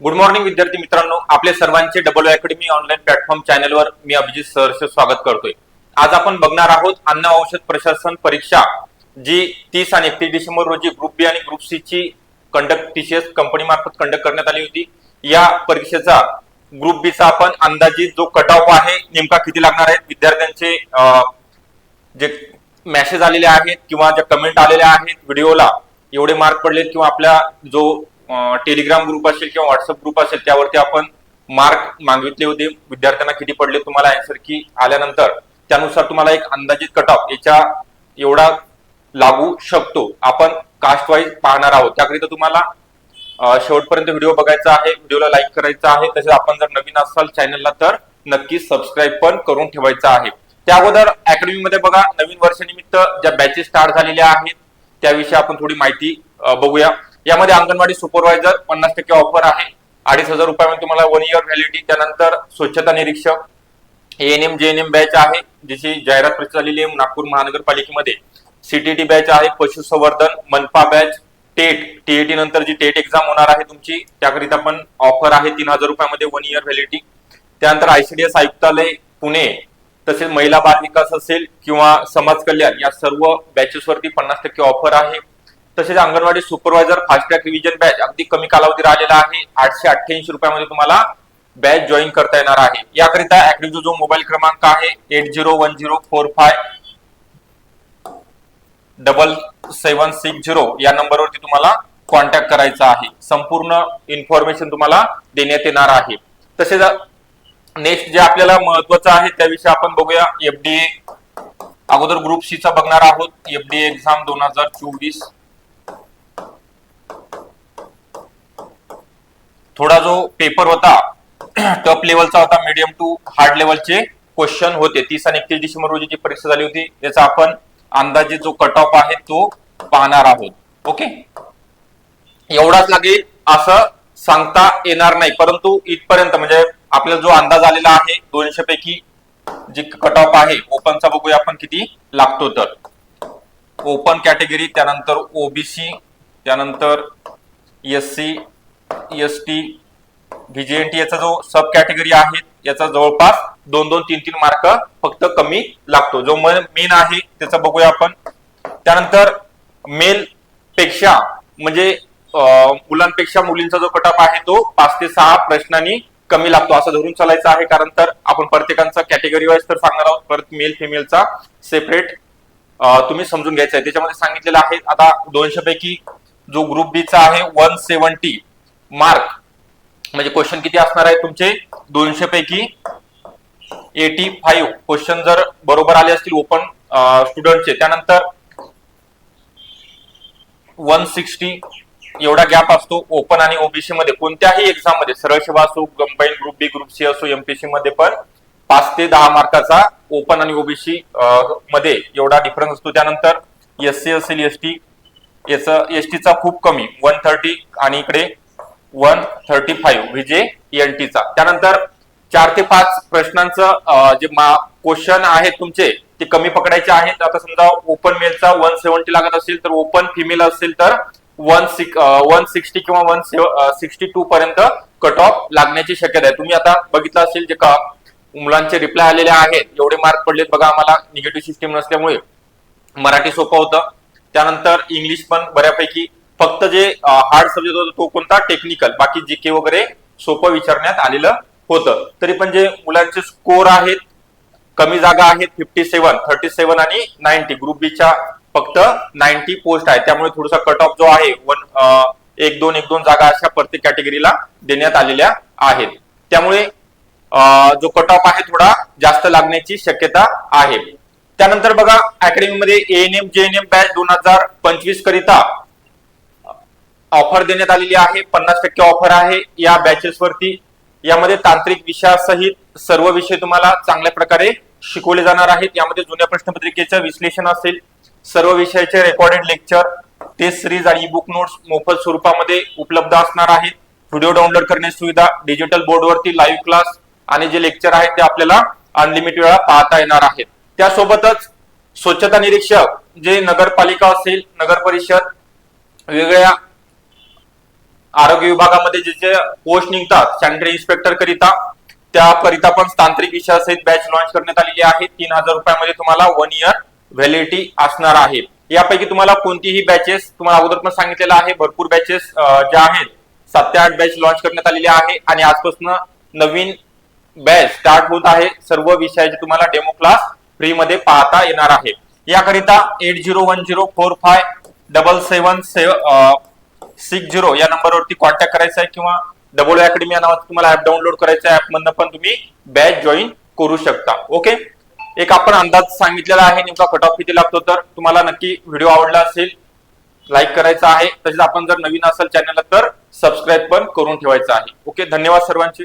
Good morning विद्यार्थी मित्रांनो. आपले सर्वांचे डबल अकॅडमी ऑनलाईन प्लॅटफॉर्म चॅनलवर मी अभिजित सरचे स्वागत करतोय. आज आपण बघणार आहोत अन्न औषध प्रशासन परीक्षा जी तीस आणि एकतीस डिसेंबर रोजी ग्रुप बी आणि ग्रुप सी ची कंडक्ट टीसीएस कंपनी मार्फत कंडक्ट करण्यात आली होती. या परीक्षेचा ग्रुप बी चा आपण अंदाजित जो कट ऑफ आहे नेमका किती लागणार आहे? विद्यार्थ्यांचे जे मेसेज आलेले आहेत किंवा ज्या कमेंट आलेल्या आहेत व्हिडिओला एवढे मार्क पडलेत किंवा आपला जो टेलिग्राम ग्रुप असेल किंवा व्हॉट्सअप ग्रुप असेल त्यावरती आपण मार्क मागितले होते. विद्यार्थ्यांना किती पडले तुम्हाला अँसर की आल्यानंतर. त्यानुसार तुम्हाला एक अंदाजित कट ऑफ याच्या एवढा लागू शकतो. आपण कास्ट वाईज पाहणार आहोत. त्याकरिता तुम्हाला शेवटपर्यंत व्हिडिओ बघायचा आहे व्हिडिओला लाईक करायचा आहे. तसेच आपण जर नवीन असाल चॅनलला तर नक्की सबस्क्राईब पण करून ठेवायचा आहे. त्या अगोदर अकॅडमी मध्ये बघा. नवीन वर्षानिमित्त ज्या बॅचेस स्टार्ट झालेल्या आहेत त्याविषयी आपण थोडी माहिती बघूया. यामध्ये अंगणवाडी सुपरवायझर पन्नास टक्के ऑफर आहे. अडीच हजार रुपयामध्ये तुम्हाला वन इयर व्हॅलिडिटी त्यानंतर स्वच्छता निरीक्षक एएनएम जेएनएम बॅच आहे ज्याची जाहिरात प्रसिद्ध झालेली आहे नागपूर महानगरपालिकेमध्ये. सीटीटी बॅच आहे पशुसंवर्धन मनपा बॅच टेट टीएटी नंतर जी टेट एक्झाम होणार आहे तुमची त्याकरिता पण ऑफर आहे तीन हजार रुपयामध्ये वन इयर व्हॅलिडिटी त्यानंतर आयसीडीएस आयुक्तालय पुणे तसेच महिला बाल विकास असेल किंवा समाज कल्याण या सर्व बॅचेसवरती पन्नास टक्के ऑफर आहे. तसेच anganwadi supervisor fast track revision batch अगदी कमी कालावधी राहिलेला आहे. आठशे अठ्ठ्याऐंशी रुपयामध्ये तुम्हाला बॅच जॉईन करता येणार आहे. याकरिता ऍक्टिव्ह जो मोबाईल क्रमांक आहे eight zero one zero four five double seven six zero या नंबरवरती तुम्हाला कॉन्टॅक्ट करायचा आहे. संपूर्ण इन्फॉर्मेशन तुम्हाला देण्यात येणार आहे. तसेच नेक्स्ट जे आपल्याला महत्वाचं आहे त्याविषयी आपण बघूया. एफडीए अगोदर ग्रुप सी चा बघणार आहोत. एफडीए एक्झाम दोन हजार चोवीस. थोडा जो पेपर होता टॉप लेवलचा होता मीडियम टू हार्ड लेवलचे क्वेश्चन होते. तीस आणि एकतीस डिसेंबर रोजी जी परीक्षा झाली होती त्याचा आपण अंदाजे जो कट ऑफ आहे तो पाहणार आहोत. ओके एवढाच लागेल असं सांगता येणार नाही. परंतु इथपर्यंत म्हणजे आपल्याला जो अंदाज आलेला आहे दोनशे पैकी जे कट ऑफ आहे ओपनचा बघूया आपण किती लागतो तर. ओपन कॅटेगरी त्यानंतर ओबीसी त्यानंतर S C S T VJNT याचा जो सब कॅटेगरी आहे याचा जवळपास दोन दोन तीन तीन मार्क फक्त कमी लागतो. जो मेन आहे त्याचा बघूया आपण. त्यानंतर मेल पेक्षा म्हणजे मुलांपेक्षा मुलींचा जो कटअप आहे तो पाच ते सहा प्रश्नांनी कमी लागतो. असं धरून चालायचं आहे कारण तर आपण प्रत्येकांचा कॅटेगरी वाईज तर सांगणार आहोत. परत मेल फिमेलचा सेपरेट तुम्ही समजून घ्यायचं आहे. त्याच्यामध्ये सांगितलेलं आहे आता दोनशे पैकी जो ग्रुप बी चा आहे वन सेव्हन्टी मार्क. म्हणजे क्वेश्चन किती असणार आहे तुमचे? दोनशे पैकी एटी फाईव्ह क्वेश्चन जर बरोबर आले असतील ओपन स्टुडंटचे त्यानंतर वन सिक्स्टी एवढा गॅप असतो ओपन आणि ओबीसी मध्ये. कोणत्याही एक्झाममध्ये सरळ सेवा असो combine group B group C असो एमपीसी मध्ये पण पाच ते दहा मार्काचा ओपन आणि ओबीसी मध्ये एवढा डिफरन्स असतो. त्यानंतर एस सी असेल एस टी याचं एस टीचा खूप कमी वन थर्टी आणि इकडे one thirty five VJ N टीचा त्यानंतर चार ते पाच प्रश्नांचं जे क्वेश्चन आहेत तुमचे ते कमी पकडायचे आहेत. आता समजा ओपन मेलचा वन सेव्हन्टी लागत असेल तर ओपन फिमेल असेल तर वन सिक्स वन सिक्स्टी किंवा वन सिक्स्टी टू पर्यंत कट ऑफ लागण्याची शक्यता आहे. तुम्ही आता बघितलं असेल जे का मुलांचे रिप्लाय आलेले आहेत. एवढे मार्क पडलेत बघा आम्हाला निगेटिव्ह सिस्टीम नसल्यामुळे मराठी सोपं होतं. त्यानंतर इंग्लिश पण बऱ्यापैकी फक्त जे हार्ड सब्जेक्ट होता तो कोणता? टेक्निकल बाकी जी के वगैरे सोपं विचारण्यात आलेलं होतं. तरी पण जे मुलांचे स्कोर आहेत कमी जागा आहेत फिफ्टी सेव्हन थर्टी सेव्हन आणि नाईन्टी ग्रुप बीच्या फक्त नाईन्टी पोस्ट आहेत त्यामुळे थोडासा कट ऑफ जो आहे वन एक दोन एक दोन जागा अशा प्रत्येक कॅटेगरीला देण्यात आलेल्या आहेत. त्यामुळे जो कट ऑफ आहे थोडा जास्त लागण्याची शक्यता आहे. त्यानंतर बघा अकॅडमीमध्ये एएनएम जेएनएम बॅच दोन हजार पंचवीस करिता ऑफर देण्यात आलेली आहे. पन्नास टक्के ऑफर आहे या बॅचेस वरती. यामध्ये तांत्रिक विषयासहित सर्व विषय तुम्हाला चांगल्या प्रकारे शिकवले जाणार आहेत. यामध्ये जुन्या प्रश्नपत्रिकेचं विश्लेषण असेल सर्व विषयाचे रेकॉर्डेड लेक्चर टेस्ट सिरीज आणि बुक नोट्स मोफत स्वरूपामध्ये उपलब्ध असणार आहेत. व्हिडिओ डाउनलोड करण्याची सुविधा डिजिटल बोर्डवरती लाईव्ह क्लास आणि जे लेक्चर आहेत ते आपल्याला अनलिमिटेड वेळा पाहता येणार आहेत. त्यासोबतच स्वच्छता निरीक्षक जे नगरपालिका असेल नगर परिषद वेगळ्या आरोग्य विभागामध्ये जे जे पोस्ट निघतात सॅनिटरी इन्स्पेक्टर करिता त्याकरिता पण तांत्रिक विषयासहित बॅच लॉन्च करण्यात आलेली आहे. तीन हजार रुपयामध्ये तुम्हाला वन इयर व्हॅलिडिटी असणार आहे. यापैकी तुम्हाला कोणतीही बॅचेस तुम्हाला अगोदर पण सांगितलेलं आहे. भरपूर बॅचेस ज्या आहेत सात ते आठ बॅच लॉन्च करण्यात आलेली आहे. आणि आजपासून नवीन बॅच स्टार्ट होत आहे. सर्व विषयाचे तुम्हाला डेमो क्लास फ्री मध्ये पाहता येणार आहे. याकरिता eight zero one zero four five double seven six zero या नंबरवरती कॉन्टॅक्ट करायचा आहे किंवा डबल अकॅडमी या नावाचं तुम्हाला ऍप डाउनलोड करायचं आहे. ऍपमधनं पण तुम्ही बॅच जॉईन करू शकता. ओके एक आपण अंदाज सांगितलेला आहे. नेमका कट ऑफ किती लागतो? तर तुम्हाला नक्की व्हिडिओ आवडला असेल लाईक करायचा आहे. तसेच आपण जर नवीन असेल चॅनलला तर सबस्क्राईब पण करून ठेवायचं आहे. ओके धन्यवाद सर्वांचे.